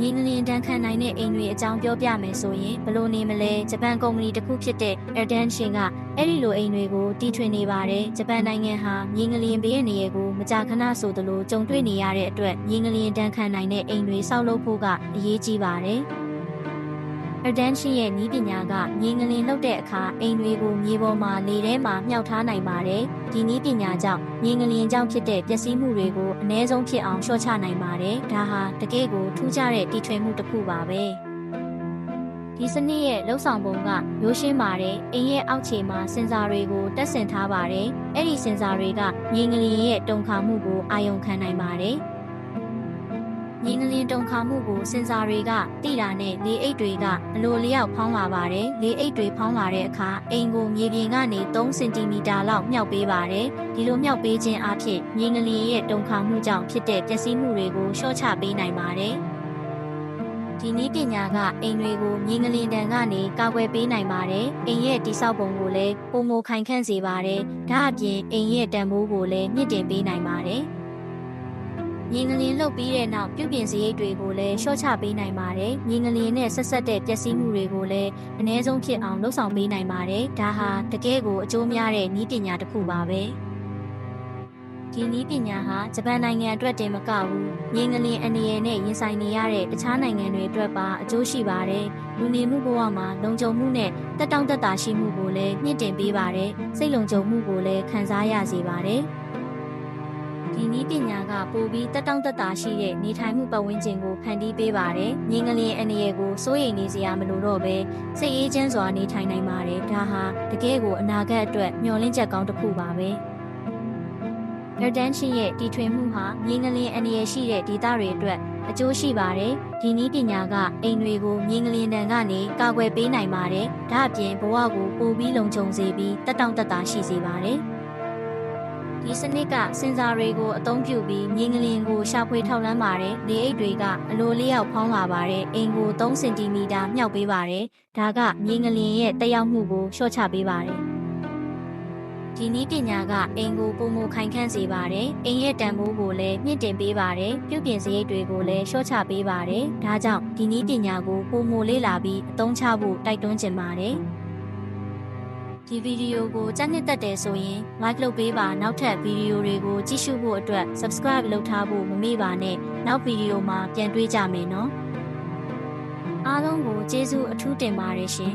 ငင်းငလင်းတန်းခံနိုင်တဲ့အိမ်တွေအကြောင်းပြောပြမယ်ဆိုရင်ဘလို့နေမလဲဂျပန်ကုမ္ပဏီတစ်ခုဖြစ်တဲ့ Erdan Shin ကအဲ့ဒီလိုအိမ်တွေကိုတီထွင်နေပါတယ်ဂျပန်နိုင်ငံဟာငင်းငလင်းဘေးရဲ့နေရာကိုမကြာခဏဆိုသလိုကြုံတွေ့နေရတဲ့အတွက်ငင်းငလင်းတန်းခံနိုင်တဲ့အိမ်တွေဆောက်လုပ်ဖို့ကအရေးကြီးပါတယ် Erdan-shin ရဲ့ဤပညာကငင်းငလင်လုပ်တဲ့အခါအိမ်တွေကိုမြေပေါ်မှာလေထဲမှာမြှောက်ထားနိုင်ပါတယ်။ဒီဤပညာကြောင့်ငင်းငလင်ကြောင့်ဖြစ်တဲ့ပျက်စီးမှုတွေကိုအ ਨੇ ဆုံးဖြစ်အောင်လျှော့ချနိုင်ပါတယ်။ဒါဟာတကယ့်ကိုထူးခြားတဲ့တည်ထွင်မှုတစ်ခုပါပဲ။ဒီစနစ်ရဲ့လှုပ်ဆောင်ပုံကရိုးရှင်းပါတယ်။အိမ်ရဲ့အောက်ခြေမှာစင်ဆာတွေကိုတက်ဆင်ထားပါတယ်။အဲ့ဒီစင်ဆာတွေကငင်းငလင်ရဲ့တုံခါမှုကိုအာရုံခံနိုင်ပါတယ်။ ငင်းငလင်းတုံခါမှုကိုစင်ဆာတွေကတိတာနဲ့လေအိတ်တွေကအလိုလျောက်ဖောင်းလာပါတယ်လေအိတ်တွေဖောင်းလာတဲ့အခါအိမ်ကိုမြေပြင်ကနေ3စင်တီမီတာလောက်မြှောက်ပေးပါတယ်ဒီလိုမြှောက်ပေးခြင်းအဖြစ်ငင်းငလင်းရဲ့တုံခါမှုကြောင့်ဖြစ်တဲ့ပျက်စီးမှုတွေကိုလျှော့ချပေးနိုင်ပါတယ်ဒီနည်းပညာကအိမ်တွေကိုငင်းငလင်တန်ကနေကာကွယ်ပေးနိုင်ပါတယ်။အိမ်ရဲ့တိဆောက်ပုံကိုလည်းပုံမခိုင်ခန့်စေပါတယ်။ဒါအပြင်အိမ်ရဲ့တန်ဖိုးကိုလည်းမြင့်တင်ပေးနိုင်ပါတယ်။ ငင်းငလင်လှုပ်ပြီးတဲ့နောက်ပြုပြင်စရိတ်တွေကိုလည်းလျှော့ချပေးနိုင်ပါတယ်။ငင်းငလင်နဲ့ဆက်ဆက်တဲ့ပျက်စီးမှုတွေကိုလည်းအ ਨੇ ဆုံးဖြစ်အောင်လှုပ်ဆောင်ပေးနိုင်ပါတယ်။ဒါဟာတကယ်ကိုအကျိုးများတဲ့နည်းပညာတစ်ခုပါပဲ။ဒီနည်းပညာဟာဂျပန်နိုင်ငံအတွက်တင်မကဘူးငင်းငလင်အနေနဲ့ရင်ဆိုင်နေရတဲ့တခြားနိုင်ငံတွေအတွက်ပါအကျိုးရှိပါတယ်။လူနေမှုဘဝမှာလုံခြုံမှုနဲ့တက်တောင့်တက်တာရှိမှုကိုလည်းမြင့်တင်ပေးပါတယ်။စိတ်လုံခြုံမှုကိုလည်းခံစားရစေပါတယ်။ဒီ နည်းပညာကပိုပြီးတက်တောင့်တက်တာရှိတဲ့နေထိုင်မှုပတ်ဝန်းကျင်ကိုဖန်တီးပေးပါတယ်။ငင်းငလင်အနေရကိုစိုးရိမ်နေစရာမလိုတော့ပဲစိတ်အေးချမ်းစွာနေထိုင်နိုင်ပါတယ်။ဒါဟာတကယ်ကိုအနာဂတ်အတွက်မျှော်လင့်ချက်ကောင်းတစ်ခုပါပဲ။ Erdan-shin ရဲ့တီထွင်မှုဟာငင်းငလင်အနေရရှိတဲ့ဒေသတွေအတွက်အကျိုးရှိပါတယ်။ဒီနည်းပညာကအိမ်တွေကိုငင်းငလင်တန်ကနေကာကွယ်ပေးနိုင်ပါတယ်။ဒါအပြင်ဘဝကိုပိုပြီးလုံခြုံစေပြီးတက်တောင့်တက်တာရှိစေပါတယ်။ ဒီစနစ်ကစင်ဆာတွေကိုအသုံးပြုပြီးငင်းငလင်ကိုရှာဖွေထောက်လှမ်းပါတယ်။လေအိတ်တွေကအလိုလျောက်ဖောင်းလာပါတယ်။အိမ်ကို3စင်တီမီတာမြှောက်ပေးပါတယ်။ဒါကငင်းငလင်ရဲ့တက်ရောက်မှုကိုလျှော့ချပေးပါတယ်။ဒီနည်းပညာကအိမ်ကိုပုံမခိုင်ခန့်စေပါတယ်။အိမ်ရဲ့တန်ဖိုးကိုလည်းမြင့်တင်ပေးပါတယ်။ပြုပြင်စရိတ်တွေကိုလည်းလျှော့ချပေးပါတယ်။ဒါကြောင့်ဒီနည်းပညာကိုပုံမလေးလာပြီးအသုံးချဖို့တိုက်တွန်းချင်ပါတယ်။ ဒီဗီဒီယိုကိုကြက်နှစ်သက်တယ်ဆိုရင် like လုပ်ပေးပါနောက်ထပ်ဗီဒီယိုတွေကိုကြည့်ရှုဖို့အတွက် subscribe လုပ်ထားဖို့မမေ့ပါနဲ့နောက်ဗီဒီယိုမှာပြန်တွေ့ကြမယ်နော်အားလုံးကိုကျေးဇူးအထူးတင်ပါတယ်ရှင်